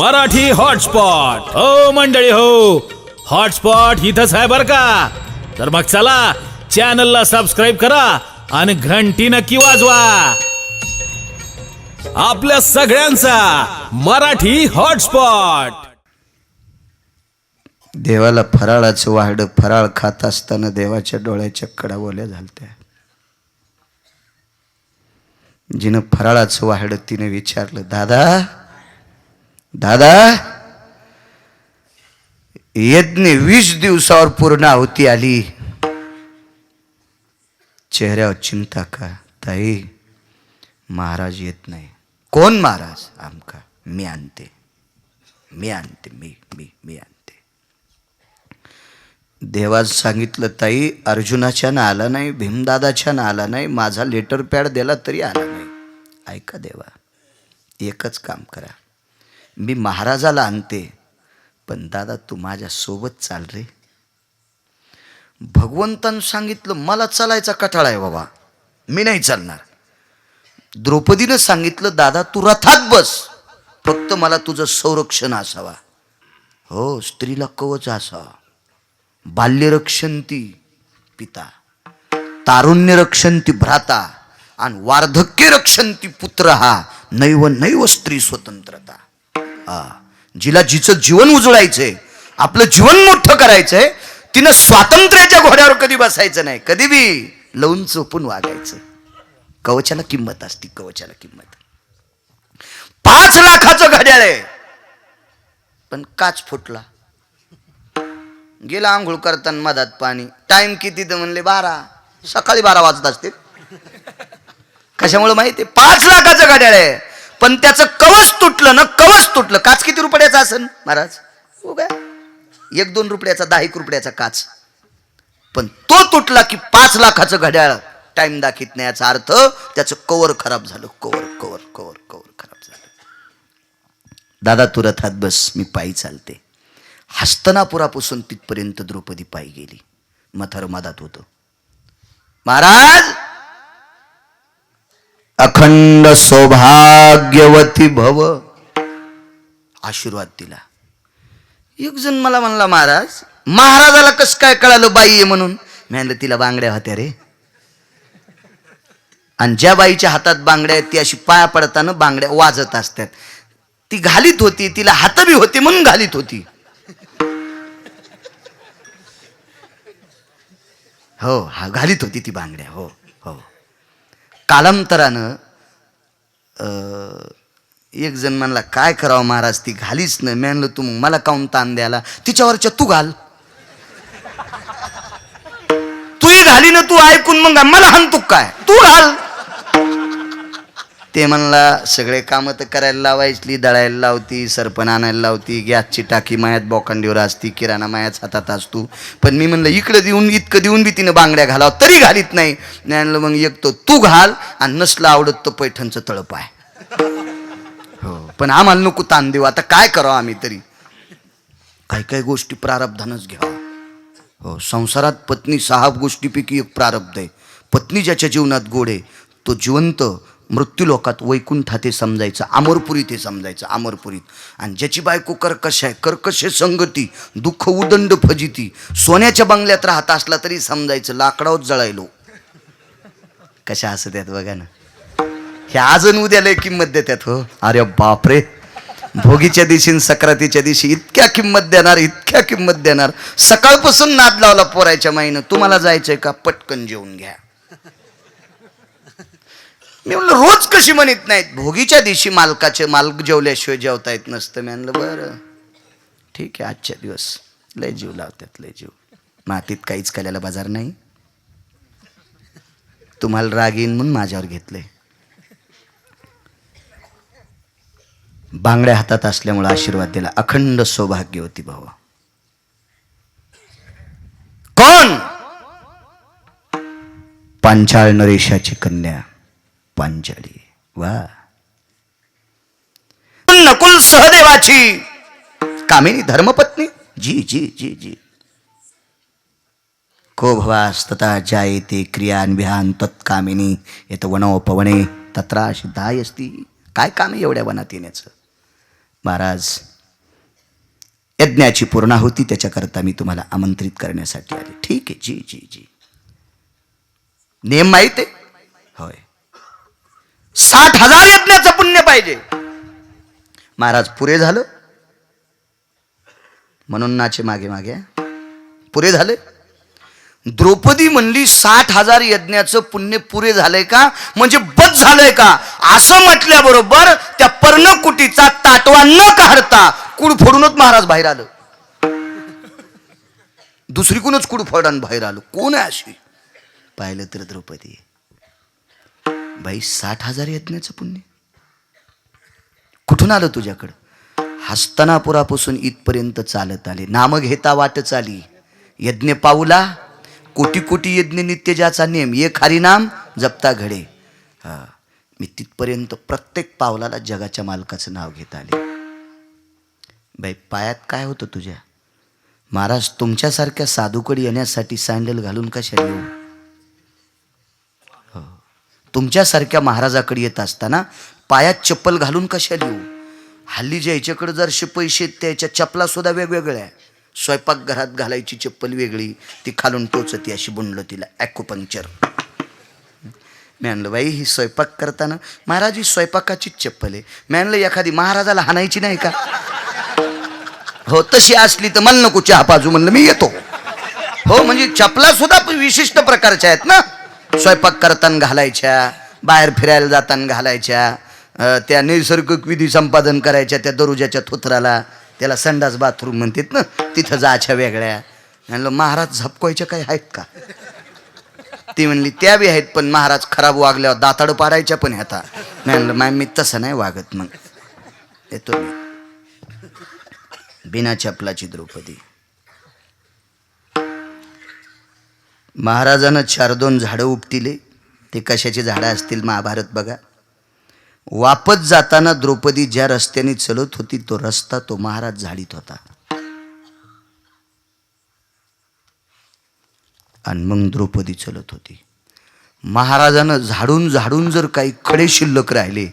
Marathi hotspot. हो मंडळी हो. हॉटस्पॉट इथंच आहे बर का? तर मग चला चॅनलला सबस्क्राईब करा आणि घंटी नक्की वाजवा. आपल्या सगळ्यांचा मराठी हॉटस्पॉट. देवाला फराळाचं वाढ फराळ खात असताना देवाच्या डोळ्याच्या कडा ओल्या झालत्या. जिनं फराळाचं वाढ तिने विचारलं दादा दादा यज्ञ वीस दिवसावर पूर्ण आहुती आली. चेहऱ्यावर चिंता का? ताई महाराज येत नाही. कोण महाराज? आमका. मी आणते. मी आणते. मी मी मी आणते. देवाज सांगितलं ताई अर्जुनाच्या ना आला नाही भीमदादाच्या ना आला नाही माझा लेटर पॅड दिला तरी आला नाही. ऐका देवा एकच काम करा. मी महाराजाला आणते. पण दादा तू माझ्यासोबत चाल रे. भगवंतानं सांगितलं मला चालायचा कठाळा आहे बाबा. मी नाही चालणार. द्रौपदीनं सांगितलं दादा तू रथात बस. फक्त मला तुझं संरक्षण असावा. हो स्त्रीला कवच असावा. बाल्य रक्षंती पिता. तारुण्य रक्षंती भ्राता. आणि वार्धक्य रक्षंती पुत्र हा. नैव नैव स्त्री स्वतंत्रता. हा. जिला जिचं जीवन उजळायचंय आपलं जीवन मोठं करायचंय तिनं स्वातंत्र्याच्या घोड्यावर कधी बसायचं नाही कधी बी लवून चोपून वागायचं. कवचाला किंमत असती कवचाला किंमत. पाच लाखाचं घड्याळ आहे. पण काच फुटला. गेला आंघोळ करताना मधात पाणी. टाइम किती तर म्हणले बारा. सकाळी बारा वाजत असते कशामुळे माहिती पाच लाखाचं गाड्याळ आहे. पण त्याचं कवच तुटलं ना कवच तुटलं. काच किती रुपयाचा असेल महाराज? हो काय एक दोन रुपयाचा दहा एक रुपयाचा काच. पण तो तुटला की पाच लाखाचं घड्याळ. टाइम दाखित नाही याचा अर्थ त्याचं कवर खराब झालं कवर कवर कवर कवर खराब झालं. दादा तू रथात बस मी पायी चालते. हस्तनापुरापासून तिथपर्यंत द्रौपदी पायी गेली. मथार मधात होतं. महाराज! अखंड सौभाग्यवती भव. आशीर्वाद दिला. एक जण मला म्हणला महाराज महाराजाला कसं काय कळालं बाई आहे म्हणून? म्हणलं तिला बांगड्या होत्या रे. आणि ज्या बाईच्या हातात बांगड्या आहेत ती अशी पाया पडताना बांगड्या वाजत असतात. ती घालीत होती तिला हात बी म्हणून घालीत होती. हो हा घालीत होती ती बांगड्या हो हो. कालांतरानं एक जण म्हणला काय करावं महाराज ती घालीच नाही मी म्हणलं तू मग मला काऊन ताण द्यायला? तिच्यावरच्या तू घाल. तूही घाली ना तू ऐकून मग मला हाणतो काय? तू घाल. ते म्हणला सगळे कामं तर करायला लावायची दळायला लावती सरपण आणायला लावती गॅसची टाकी मायात बोकांडीवर असती किराणा मायाच हातात असतो. पण मी म्हणलं इकडं देऊन इतकं देऊन बी तिनं बांगड्या घालावं तरी घालीत नाही. ज्ञानलं म्हणलं मग एक तो तू घाल आणि नसलं आवडत तो पैठणचं तळप आहे. हो पण आम्हाला नको ताण देऊ आता काय करावं आम्ही तरी? काही काही गोष्टी प्रारब्धानच घ्यावा. हो संसारात पत्नी सहा गोष्टीपैकी एक प्रारब्ध आहे. पत्नी ज्याच्या जीवनात गोड आहे तो जिवंत मृत्यूलोकात वैकुंठा ते समजायचं अमरपुरी ते समजायचं अमरपुरीत. आणि ज्याची बायको कर्कश आहे कर्कश संगती दुःख उदंड फजिती. सोन्याच्या बंगल्यात राहत असला तरी समजायचं लाकडावत जळायलो. कशा असं त्यात बघा ना. हे आजन उद्या लय किंमत देतात हो. अरे बापरे. भोगीच्या दिवशी सक्रातीच्या दिवशी इतक्या किंमत देणार इतक्या किंमत देणार. सकाळपासून नाद लावला पोरायच्या माईनं. तुम्हाला जायचंय का? पटकन जेवून घ्या. मी म्हणलं रोज कशी म्हणत नाहीत? भोगीच्या दिवशी मालकाचे मालक जेवल्याशिवाय जेवता येत नसतं. मी म्हणलं बरं. ठीक आहे आजच्या दिवस. लय जीव लावतात लय जीव. मातीत काहीच कल्याला बाजार नाही. तुम्हाला राग येईन म्हणून माझ्यावर घेतलंय. बांगड्या हातात असल्यामुळे आशीर्वाद दिला. अखंड सौभाग्यवती भावा. कोण? पांचाळ नरेशाची कन्या. पांचाळी वा. नकुल सहदेवाची. कामिनी धर्मपत्नी. जी जी जी जी. को भवास्तता जायते क्रियान्विहान तत्कामिनी येत वनोपवणे तत्रा दाय असती काय काम आहे एवढ्या वनात येण्याचं? महाराज यज्ञाची पूर्णाहुती त्याच्याकरता मी तुम्हाला आमंत्रित करण्यासाठी आले. ठीक आहे. जी जी जी. नियम माहीत आहे? साठ हजार यज्ञाचं पुण्य पाहिजे. महाराज पुरे झालं? म्हणून नाचे मागे मागे. पुरे झाले? द्रौपदी म्हणली साठ हजार यज्ञाचं पुण्य पुरे झालंय का? म्हणजे बस झालंय का? असं म्हटल्याबरोबर त्या पर्णकुटीचा ताटवा न काढता कुड फोडूनच महाराज बाहेर आलं. दुसरीकडूनच कुड फोडून बाहेर आलो. कोण आहे अशी? पाहिलं तर द्रौपदी. बाई साठ हजार यज्ञाचं पुण्य कुठून आलं तुझ्याकडं? हस्तनापुरापासून इथपर्यंत चालत आले. नाम घेता वाट चाली यज्ञ पाऊला कोटी कोटी यज्ञ नित्य ज्याचा नेम. ये खारी नाम जपता घडे. हा मी तिथपर्यंत प्रत्येक पावलाला जगाच्या मालकाचं नाव घेत आले. बाई पायात काय होतं तुझ्या? महाराज तुमच्यासारख्या साधूकडे येण्यासाठी सँडल घालून कशा येऊ? तुमच्यासारख्या महाराजाकडे येत असताना पायात चप्पल घालून कशा लिहू? हल्ली ज्या याच्याकडे जरशे पैसे आहेत त्याच्या चपलासुद्धा वेगवेगळ्या आहे स्वयंपाकघरात घालायची चप्पल वेगळी ती खालून टोचती अशी बुंडलं तिला ॲक्युपंक्चर मी म्हणलं बाई ही स्वयंपाक करताना महाराज ही स्वयंपाकाचीच चप्पल आहे. मी म्हणलं एखादी महाराजाला हाणायची नाही का? हो तशी असली तर मला नको चहा पाजू म्हणलं मी येतो. हो म्हणजे चपला सुद्धा विशिष्ट प्रकारच्या आहेत ना? स्वयंपाक करताना घालायच्या बाहेर फिरायला जाताना घालायच्या त्या नैसर्गिक विधी संपादन करायच्या त्या दरुजाच्या थोत्राला त्याला संडास बाथरूम म्हणतात ना तिथं जायच्या वेगळ्या. म्हणलं महाराज झपकवायच्या काही आहेत का? ती म्हणली त्या बी आहेत पण महाराज खराब वागल्यावर दाताड पाडायच्या पण ह्याता म्हणलं मॅम मी तसं नाही वागत मग. येतो मी. बिना चपलाची द्रौपदी. महाराजानं चार दोन झाडं उपटिले. ते कशाची झाडं असतील महाभारत बघा. वापस जाताना द्रौपदी ज्या रस्त्याने चलत होती तो रस्ता तो महाराज झाडीत होता. आणि मग द्रौपदी चलत होती. महाराजानं झाडून झाडून जर काही खडे शिल्लक राहिले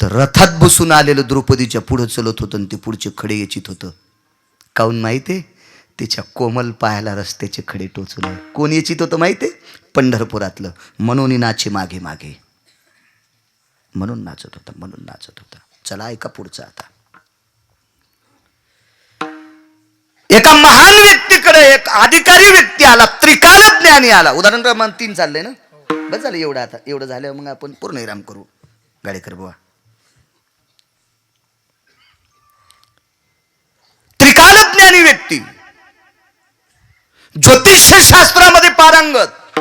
तर रथात बसून आलेलं द्रौपदीच्या पुढं चलत होतं आणि ते पुढचे खडे येचित होतं. काऊन माहिती आहे तिच्या कोमल पायाला रस्त्याचे खडे टोचून आहे. कोण येचित होतं माहिती आहे? पंढरपुरातलं. म्हणून नाचे मागे मागे. म्हणून नाचत होता म्हणून नाचत होता. चला ऐका पुढचा आता. एका महान व्यक्तीकडे एक अधिकारी व्यक्ती आला त्रिकाल ज्ञानी आला. उदाहरण क्रमांक तीन चाललंय ना? बस झालं एवढं आता. एवढं झाल्यावर मग आपण पूर्ण विराम करू. गाडेकर बुवा. त्रिकाल ज्ञानी व्यक्ती. ज्योतिषशास्त्रामध्ये पारंगत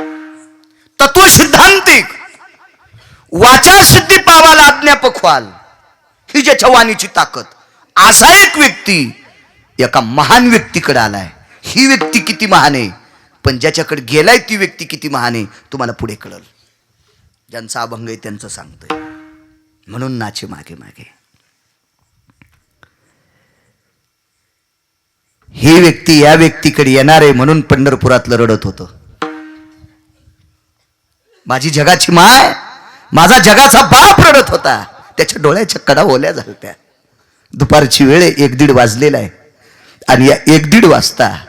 तत्व सिद्धांतिक वाचा सिद्धी पावाला आज्ञा व्हाल ही ज्याच्या वाणीची ताकद असा एक व्यक्ती एका महान व्यक्तीकडे आलाय. ही व्यक्ती किती महान आहे? पण ज्याच्याकडे गेलाय ती व्यक्ती किती महान आहे तुम्हाला पुढे कळल. ज्यांचा अभंग आहे त्यांचं सांगतोय. म्हणून नाचे मागे मागे. ही व्यक्ती या व्यक्तीकडे येणार आहे म्हणून पंढरपुरातलं रडत होतं. माझी जगाची माय माझा जगाचा बाप रडत होता. त्याच्या डोळ्याच्या कडा ओल्या झाल्या दुपारची वेळ एक दीड वाजलेला आहे. आणि या एक दीड वाजता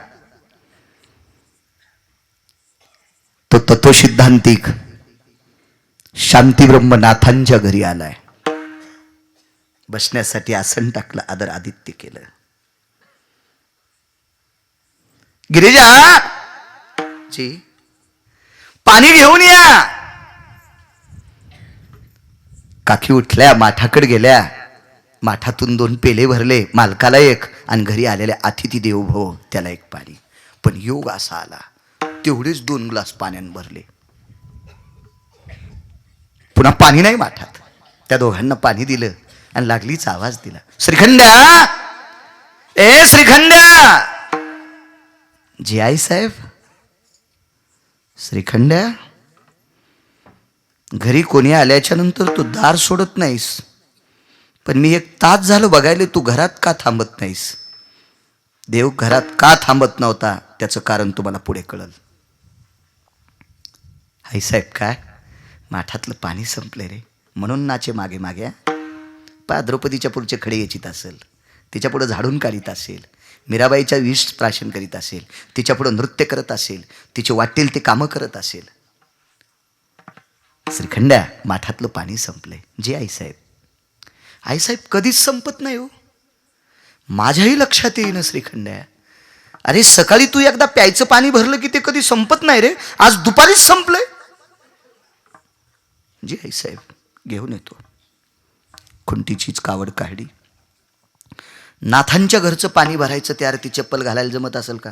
तो तत्वसिद्धांतिक शांतीब्रह्म नाथांच्या घरी आलाय. बसण्यासाठी आसन टाकलं आदर आदित्य केलं. गिरीजा! जी. पाणी घेऊन या. काकी उठल्या माठाकडे गेल्या. माठातून दोन पेले भरले मालकाला एक आणि घरी आलेल्या अतिथी देवभव त्याला एक पाणी. पण योग असा आला तेवढेच दोन ग्लास पाण्यानं भरले. पुन्हा पाणी नाही माठात. त्या दोघांना पाणी दिलं आणि लागलीच आवाज दिला. श्रीखंड्या! ए श्रीखंड्या! जी आई साहेब श्रीखंड्या घरी कोणी आल्याच्यानंतर तू दार सोडत नाहीस. पण मी एक तास झालं बघायला तू घरात का थांबत नाहीस? देव घरात का थांबत नव्हता? त्याचं कारण तुम्हाला पुढे कळल. आई साहेब काय? माठातलं पाणी संपले रे. म्हणून नाचे मागे मागे पा द्रौपदीच्या पुढचे खडे याचीत असेल. तिच्या पुढं झाडून काढीत असेल. मीराबाईच्या विष प्राशन करीत असेल तिच्यापुढं नृत्य करत असेल तिचे वाटेल ते कामं करत असेल. श्रीखंड्या माठातलं पाणी संपलंय. जे आईसाहेब. आईसाहेब कधीच संपत नाही हो. माझ्याही लक्षात येईन श्रीखंड्या. अरे सकाळी तू एकदा प्यायचं पाणी भरलं की ते कधी संपत नाही रे? आज दुपारीच संपलंय. जी आईसाहेब घेऊन येतो. खुंटीचीच कावड काढली नाथांच्या घरचं पाणी भरायचं त्या आरती चप्पल घालायला जमत असेल का?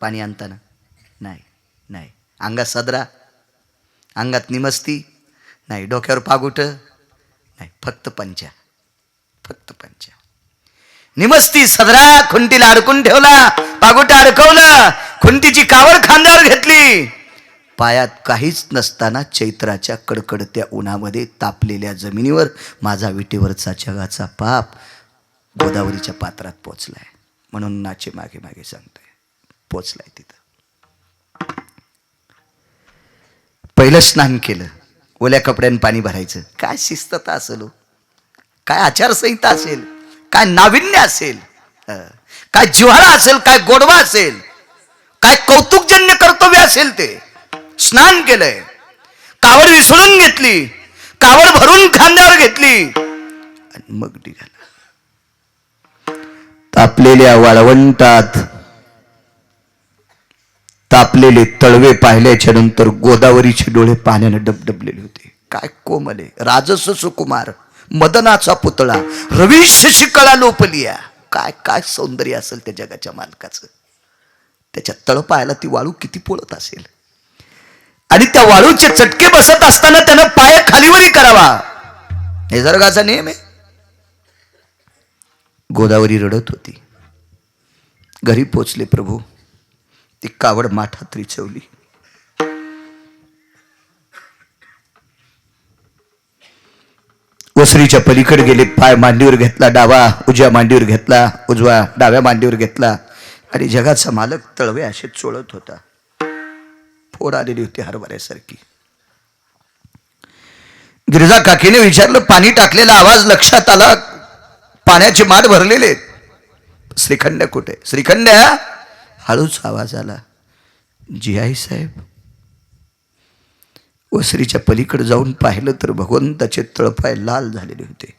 पाणी आणताना? नाही नाही. अंगात सदरा अंगात निमस्ती नाही. डोक्यावर पागुट नाही. फक्त पंचा फक्त पंचा. निमस्ती सदरा खुंटीला अडकून ठेवला पागुटा अडकवलं खुंटीची कावड खांद्यावर घेतली. पायात काहीच नसताना चैत्राच्या कडकडत्या उन्हामध्ये तापलेल्या जमिनीवर माझा विटेवरचा जगाचा पाप गोदावरीच्या पात्रात पोचलाय. म्हणून नाचे मागे मागे सांगतोय. पोचलाय तिथं. पहिलं स्नान केलं. ओल्या कपड्यानं पाणी भरायचं. काय शिस्तता असेल हो? काय आचारसंहिता असेल? काय नाविन्य असेल? काय जिव्हाळा असेल? काय गोडवा असेल? काय कौतुकजन्य कर्तव्य असेल ते? स्नान केलंय. कावड विसळून घेतली. कावड भरून खांद्यावर घेतली. आणि मग निघाला. तापलेल्या वाळवंटात तापलेले तळवे पाहिल्याच्या नंतर गोदावरीचे डोळे पाण्यानं डबडबलेले होते. काय कोमले राजस सुकुमार मदनाचा पुतळा रवी शशिकळा लोपलिया. काय काय सौंदर्य असेल त्या जगाच्या मालकाचं. त्याच्या तळपायाला ती वाळू किती पोळत असेल? आणि त्या वाळूचे चटके बसत असताना त्यानं पाय खालीवरी करावा. निसर्गाचा नियम आहे. गोदावरी रडत होती. घरी पोचले प्रभू. ती कावड माठात रिचवली ओसरीच्या पलीकडे गेले पाय मांडीवर घेतला डावा उजव्या मांडीवर घेतला उजवा डाव्या मांडीवर घेतला. आणि जगाचा मालक तळवे असे चोळत होता. फोड आलेली होती हरभऱ्यासारखी. गिरिजा काकीने विचारलं पाणी टाकलेला आवाज लक्षात आला पाण्याचे माठ भरलेले श्रीखंड कुठे? श्रीखंड हळूच आवाज आला. जी आई साहेब. वसरीच्या पलीकडे जाऊन पाहिलं तर भगवंताचे तळपाय लाल झालेले होते.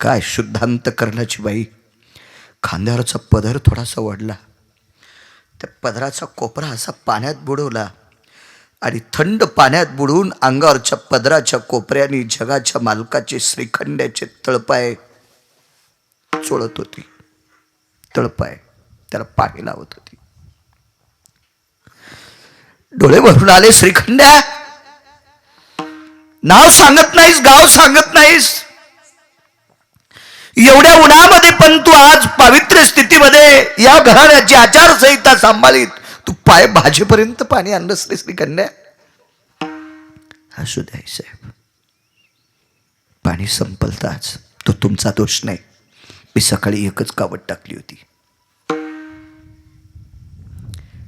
काय शुद्धांत करण्याची बाई? खांद्यावरचा पदर थोडासा वाढला. त्या पदराचा कोपरा असा पाण्यात बुडवला आणि थंड पाण्यात बुडवून अंगावरच्या पदराच्या कोपऱ्याने जगाच्या मालकाचे श्रीखंड्याचे तळपाय चोळत होती. तळपाय त्याला पाणी लावत होती. डोळे भरून आले श्रीखंड्या नाव सांगत नाहीस गाव सांगत नाहीस. एवढ्या उन्हामध्ये पण तू आज पावित्र्य स्थितीमध्ये या घराण्याची आचारसंहिता सांभाळीत. तू पाय भाजेपर्यंत पाणी आणलं श्री श्रीकन्या. असू द्या साहेब. पाणी संपलताच तो तुमचा दोष नाही. मी सकाळी एकच कावड टाकली होती.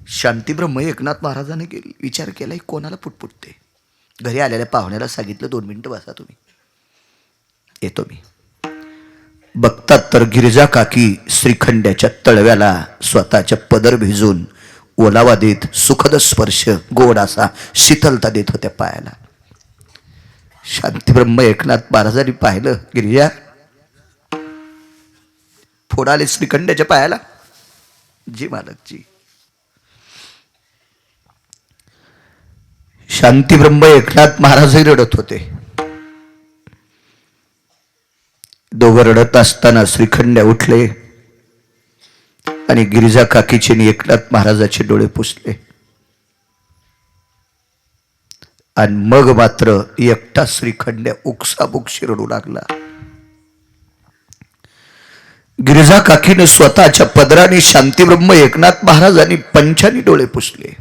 शांतीब्रह्म एकनाथ महाराजाने केली. विचार केलाय कोणाला पुटपुटते? घरी आलेल्या पाहुण्याला सांगितलं दोन मिनिटं बसा तुम्ही. येतो मी. बघतात तर गिरिजा काकी श्रीखंड्याच्या तळव्याला स्वतःच्या पदर भिजून ओलावा देत सुखद स्पर्श गोड असा शीतलता देत होत्या पायाला. शांतीब्रह्म एकनाथ महाराजांनी पाहिलं गिरिजा. फोडाले श्रीखंड्याच्या पायाला. जी मालकजी. शांतीब्रह्म एकनाथ महाराजही रडत होते. दोघं रडत असताना श्रीखंड्या उठले आणि गिरिजा काकीचे आणि एकनाथ महाराजाचे डोळे पुसले. आणि मग मात्र एकटा श्रीखंड्या उकसाबुकशी रडू लागला. गिरिजा काकीनं स्वतःच्या पदराने शांतीब्रह्म एकनाथ महाराजांनी पंचानी डोळे पुसले.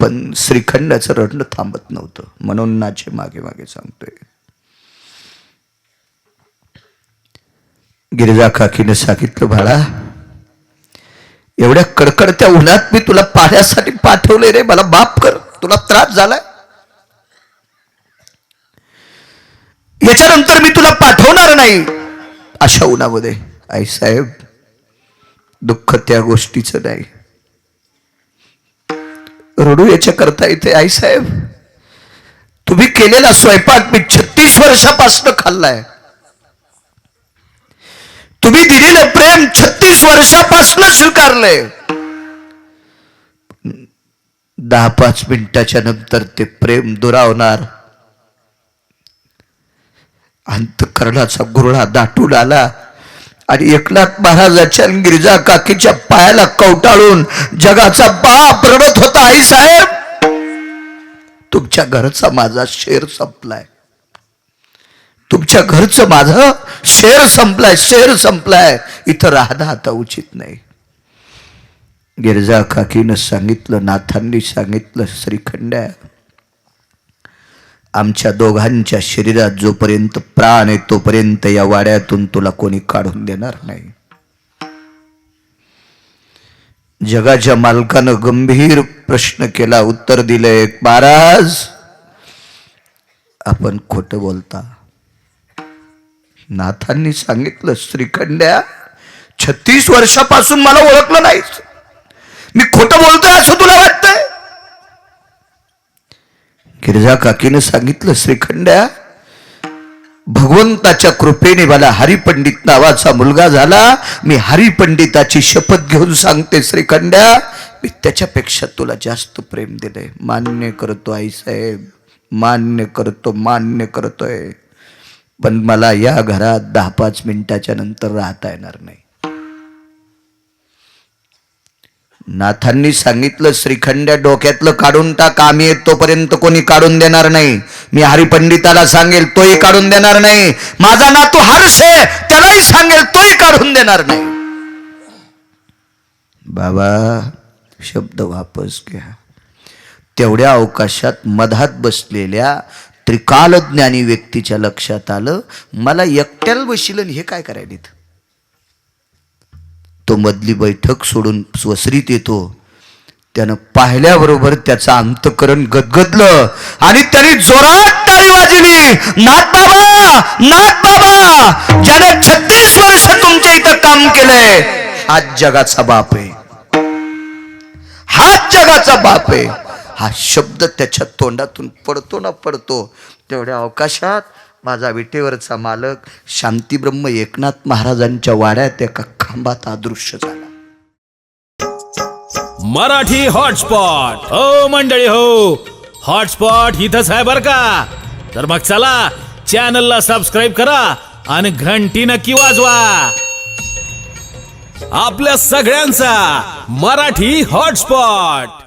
पण श्रीखंडाचं रडणं थांबत नव्हतं म्हणून नाचे मागे मागे सांगतोय. गिरिजा काकीने सांगितलं बाळा एवढ्या कडकडत्या उन्हात मी तुला पाण्यासाठी पाठवले रे. मला माफ कर. तुला त्रास झालाय. याच्यानंतर मी तुला पाठवणार नाही. अशा उन्हामध्ये आई साहेब दुःख त्या गोष्टीचं नाही. रडू याच्या करता येते आई साहेब तुम्ही केलेला स्वयंपाक मी छत्तीस वर्षापासून खाल्लाय. तुम्ही दिलेलं प्रेम छत्तीस वर्षापासून स्वीकारलंय. दहा पाच मिनिटाच्या नंतर ते प्रेम दुरावणार. अंतकरणाचा गुरळा दाटून आला. आणि एकनाथ महाराजाच्या गिरिजा काकीच्या पायाला कवटाळून जगाचा बाप रडत होता आई साहेब. तुमच्या घरचा माझा शेर संपलाय. तुमच्या घरचं माझं शेर संपलाय शेर संपलाय. इथं राहणं आता उचित नाही. गिरजा काकीनं सांगितलं नाथांनी सांगितलं श्रीखंड्या. आमच्या दोघांच्या शरीरात जोपर्यंत प्राण आहे तोपर्यंत या वाड्यातून तुला कोणी काढून देणार नाही. जगाच्या मालकानं गंभीर प्रश्न केला उत्तर दिलंय महाराज आपण खोटं बोलता. नाथांनी सांगितलं श्रीखंड्या छत्तीस वर्षापासून मला ओळखलं नाहीस. मी खोटं बोलतोय असं तुला वाटतंय? गिरजा काकीनं सांगितलं श्रीखंड्या भगवंताच्या कृपेने मला हरिपंडित नावाचा मुलगा झाला. मी हरिपंडिताची शपथ घेऊन सांगते श्रीखंड्या मी त्याच्यापेक्षा तुला जास्त प्रेम दिलंय. मान्य करतो आईसाहेब मान्य करतो मान्य करतोय. पण मला या घरात दहा पाच मिनिटाच्या नंतर राहता येणार नाही. नाथांनी सांगितलं श्रीखंड डोक्यातलं काढून टाक आम्ही येत तोपर्यंत कोणी काढून देणार नाही. मी हरिपंडिताला सांगेल तोही काढून देणार नाही. माझा नातू हर्ष आहे त्यालाही सांगेल तोही काढून देणार नाही. बाबा शब्द वापस घ्या. तेवढ्या अवकाशात मधात बसलेल्या त्रिकालज्ञानी व्यक्तीच्या लक्षात आलं मला एकट्याला वशिलन हे काय करायला तो मधली बैठक सोडून स्वसरीत येतो. त्यानं पाहिल्याबरोबर त्याचं अंतकरण गदगदलं आणि त्याने जोरात टाळी वाजली नाथ बाबा नाथ बाबा ज्याने छत्तीस वर्ष तुमच्या इथं काम केलंय हाच जगाचा बाप आहे. हाच जगाचा बाप आहे. हा शब्द त्याच्या तोंडातून पडतो ना पडतो. तेवढ्या अवकाशात माझा विटेवरचा मालक शांतीब्रह्म एकनाथ महाराजांच्या वाड्यात एका खांबात अदृश्य झाला. मराठी हॉटस्पॉट. हो मंडळी हो. हॉटस्पॉट इथंच आहे बर का? तर मग चला चॅनलला सबस्क्राईब करा आणि घंटी नक्की वाजवा. आपल्या सगळ्यांचा मराठी हॉटस्पॉट.